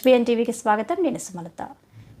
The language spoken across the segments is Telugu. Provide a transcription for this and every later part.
హెచ్బిఎన్ టీవీకి స్వాగతం. నేను సుమలత.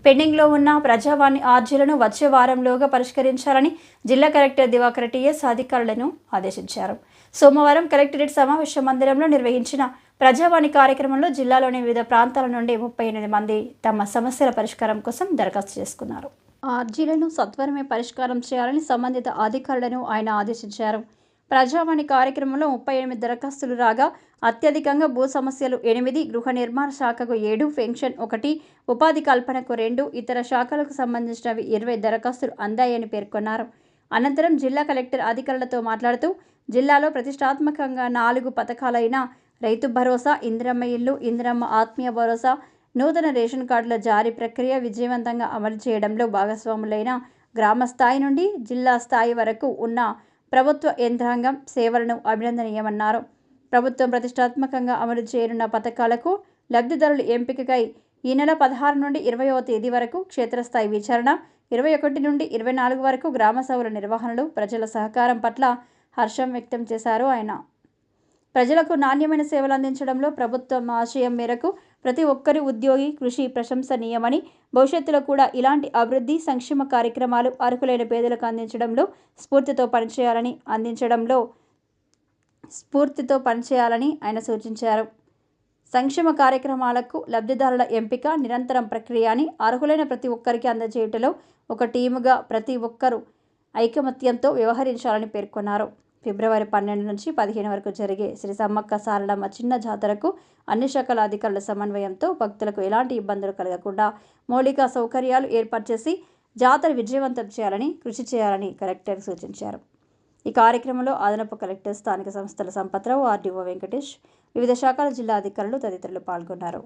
పెండింగ్లో ఉన్న ప్రజావాణి ఆర్జీలను వచ్చే వారంలోగా పరిష్కరించాలని జిల్లా కలెక్టర్ దివాకర్ టీఎస్ అధికారులను ఆదేశించారు. సోమవారం కలెక్టరేట్ సమావేశ మందిరంలో నిర్వహించిన ప్రజావాణి కార్యక్రమంలో జిల్లాలోని వివిధ ప్రాంతాల నుండి ముప్పై ఎనిమిది మంది తమ సమస్యల పరిష్కారం కోసం దరఖాస్తు చేసుకున్నారు. ఆర్జీలను సత్వరమే పరిష్కారం చేయాలని సంబంధిత అధికారులను ఆయన ఆదేశించారు. ప్రజావాణి కార్యక్రమంలో ముప్పై ఎనిమిది దరఖాస్తులు రాగా అత్యధికంగా భూ సమస్యలు ఎనిమిది గృహ నిర్మాణ శాఖకు ఏడు పెన్షన్ ఒకటి ఉపాధి కల్పనకు రెండు ఇతర శాఖలకు సంబంధించినవి ఇరవై దరఖాస్తులు అందాయని పేర్కొన్నారు. అనంతరం జిల్లా కలెక్టర్ అధికారులతో మాట్లాడుతూ జిల్లాలో ప్రతిష్టాత్మకంగా నాలుగు పథకాలైన రైతు భరోసా ఇందిరమ్మ ఇల్లు ఇందిరమ్మ ఆత్మీయ భరోసా నూతన రేషన్ కార్డుల జారీ ప్రక్రియ విజయవంతంగా అమలు చేయడంలో భాగస్వాములైన గ్రామ స్థాయి నుండి జిల్లా స్థాయి వరకు ఉన్న ప్రభుత్వ యంత్రాంగం సేవలను అభినందనీయమన్నారు. ప్రభుత్వం ప్రతిష్టాత్మకంగా అమలు చేయనున్న పథకాలకు లబ్ధిదారుల ఎంపికకై ఈ నెల పదహారు నుండి ఇరవయవ తేదీ వరకు క్షేత్రస్థాయి విచారణ ఇరవై ఒకటి నుండి ఇరవై నాలుగు వరకు గ్రామ సభల నిర్వహణలు ప్రజల సహకారం పట్ల హర్షం వ్యక్తం చేశారు ఆయన. ప్రజలకు నాణ్యమైన సేవలు అందించడంలో ప్రభుత్వం ఆశయం మేరకు ప్రతి ఒక్కరి ఉద్యోగి కృషి ప్రశంసనీయమని భవిష్యత్తులో కూడా ఇలాంటి అభివృద్ధి సంక్షేమ కార్యక్రమాలు అర్హులైన పేదలకు అందించడంలో స్ఫూర్తితో పనిచేయాలని అందించడంలో స్ఫూర్తితో పనిచేయాలని ఆయన సూచించారు. సంక్షేమ కార్యక్రమాలకు లబ్ధిదారుల ఎంపిక నిరంతరం ప్రక్రియ అని అర్హులైన ప్రతి ఒక్కరికి అందజేయటంలో ఒక టీముగా ప్రతి ఒక్కరూ ఐకమత్యంతో వ్యవహరించాలని పేర్కొన్నారు. ఫిబ్రవరి పన్నెండు నుంచి పదిహేను వరకు జరిగే శ్రీ సమ్మక్క సారలమ్మ చిన్న జాతరకు అన్ని శాఖల అధికారుల సమన్వయంతో భక్తులకు ఎలాంటి ఇబ్బందులు కలగకుండా మౌలిక సౌకర్యాలు ఏర్పాటు చేసి జాతర విజయవంతం చేయాలని కృషి చేయాలని కలెక్టర్ సూచించారు. ఈ కార్యక్రమంలో అదనపు కలెక్టర్ స్థానిక సంస్థల సంపత్రావు ఆర్డీఓ వెంకటేష్ వివిధ శాఖల జిల్లా అధికారులు తదితరులు పాల్గొన్నారు.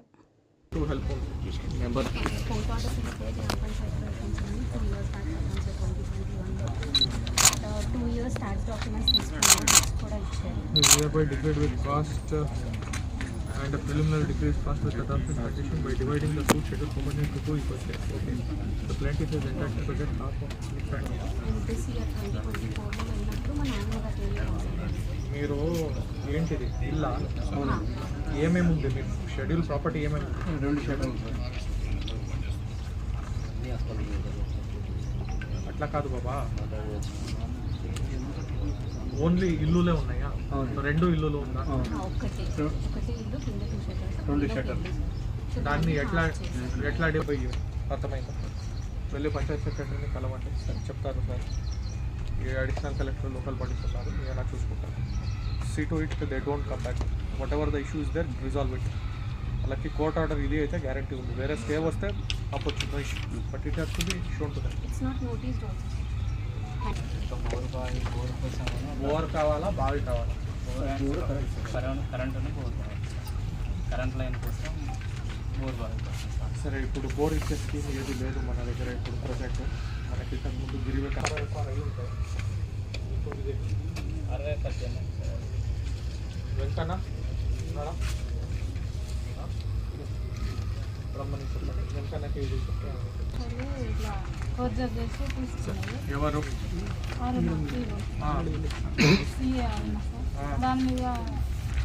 Two two years tax documents తీసుకున్నారు books కూడా ఇచ్చారు is hereby declared with cost uh, and a preliminary decrease cost with adoption condition by dividing the food schedule component into two equal shares. Okay. The plaintiff is entitled to get half of each side. This year twenty twenty ఫోర్లో వెళ్ళినప్పుడు మా నాన్నగారు వెళ్ళారు మీరు ఏంటిది ఇల్లా ఏమేమి ఉంది మీకు షెడ్యూల్ ప్రాపర్టీ ఏమేమి? రెండు షెడ్యూల్ అట్లా కాదు బాబా ఓన్లీ ఇల్లులే ఉన్నాయా. రెండు ఇల్లులు ఉందా? రెండు షటర్ దాన్ని ఎట్లా ఎట్లా డివై అర్థమైందా? వెళ్ళి పంచాయత్ సెక్రటరీని కలవండి. సార్ చెప్తారు సార్. ఈ అడిషనల్ కలెక్టర్ లోకల్ బాడీస్ ఉన్నారు. ఏమైనా చూసుకుంటారు? See to it they don't come back. Whatever the issues there resolve it వాళ్ళకి కోర్ట్ ఆర్డర్ ఇది అయితే గ్యారంటీ ఉంది. వేరే స్టే వస్తే అప్పొచ్చు no issue but it has to be shown to that it's not noticed also bore bye bore కోసం ఓవర్ కావాలా బావి కావాలా? కరెంట్ కరెంట్ బోర్ బాయ్ కరెంట్ లైన్ కోసం బోర్ కోసం సరే ఇప్పుడు బోర్ ఇచ్చే స్కీమ్ ఏది లేదు మన దగ్గర ఇప్పుడు ప్రొజెక్ట్ మనకి ఇంతకు ముందు గిరివే అరవై పద్దెనిమిది వెంకన్న? రమ్మని చెప్పండి వెంకన్నకి ఇది ఎవరు దాని మీద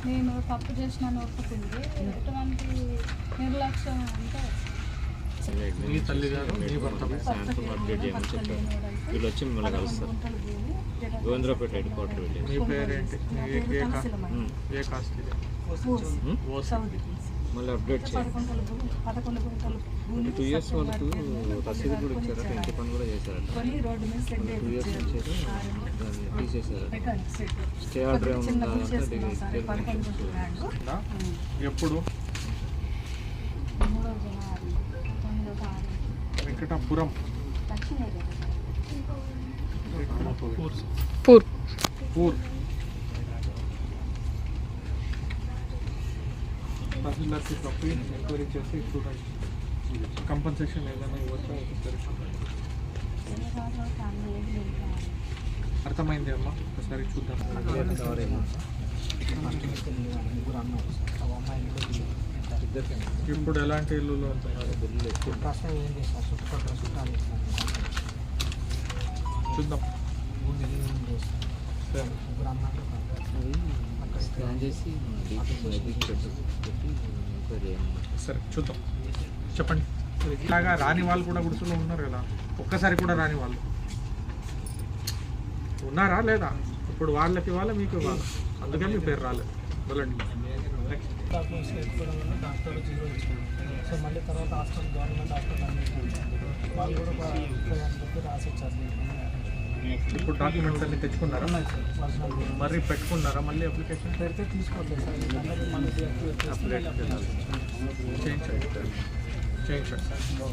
నేను తప్పు చేసిన ఒప్పుకుంది ఎటువంటి నిర్లక్ష్యం అంటే నీ తల్లిగారు నీ భర్త వీళ్ళు వచ్చి మిమ్మల్ని కలుస్తారు. గోవింద్రపేట హెడ్ క్వార్టర్ వెళ్ళి నీ పేరేంటి? నీ ఏ- ఏ కాస్ట్ ఏ కాస్ట్ ఇది ఓసి. మళ్ళీ అప్డేట్ గుంటలు టూ ఇయర్స్ వాళ్ళకు రసీదు కూడా ఇచ్చారట ఇంటి పని కూడా చేశారట. టూ ఇయర్స్ నుంచి దాన్ని తీసేశారట స్టే ఆర్డర్ ఏమైనా ఉందా అంటే ఉందా? ఎప్పుడు వెంకటాపురం. పూర్. పూర్. తహసీల్దార్కి తప్పి ఎంక్వైరీ చేసి చూడండి కంపన్సేషన్ ఏదైనా ఇవ్వచ్చా? అర్థమైంది అమ్మా? ఒకసారి చూద్దాం. ఇప్పుడు ఎలాంటి ఇల్లులు ఉంటున్నారు చూద్దాం. స్కాన్ చేసి సరే చూద్దాం. చెప్పండి. ఇలాగా రాని వాళ్ళు కూడా గుడిసెలో ఉన్నారు కదా. ఒక్కసారి కూడా రాని వాళ్ళు. ఉన్నారా లేదా? ఇప్పుడు వాళ్ళకి ఇవ్వాలి మీకు ఇవ్వాలి? అందుకే మీ పేరు రాలేదు. వెళ్ళండి. సో మళ్ళీ తర్వాత హాస్పిటల్ గవర్నమెంట్ హాస్పిటల్ వాళ్ళు కూడా రాసి ఇచ్చారు. ఇప్పుడు డాక్యుమెంట్స్ అన్ని తెచ్చుకున్నారా? మరి పెట్టుకున్నారా మళ్ళీ అప్లికేషన్ పెడితే తీసుకోవట్లేదు సార్. చేయాలి. చేయించండి చేయించండి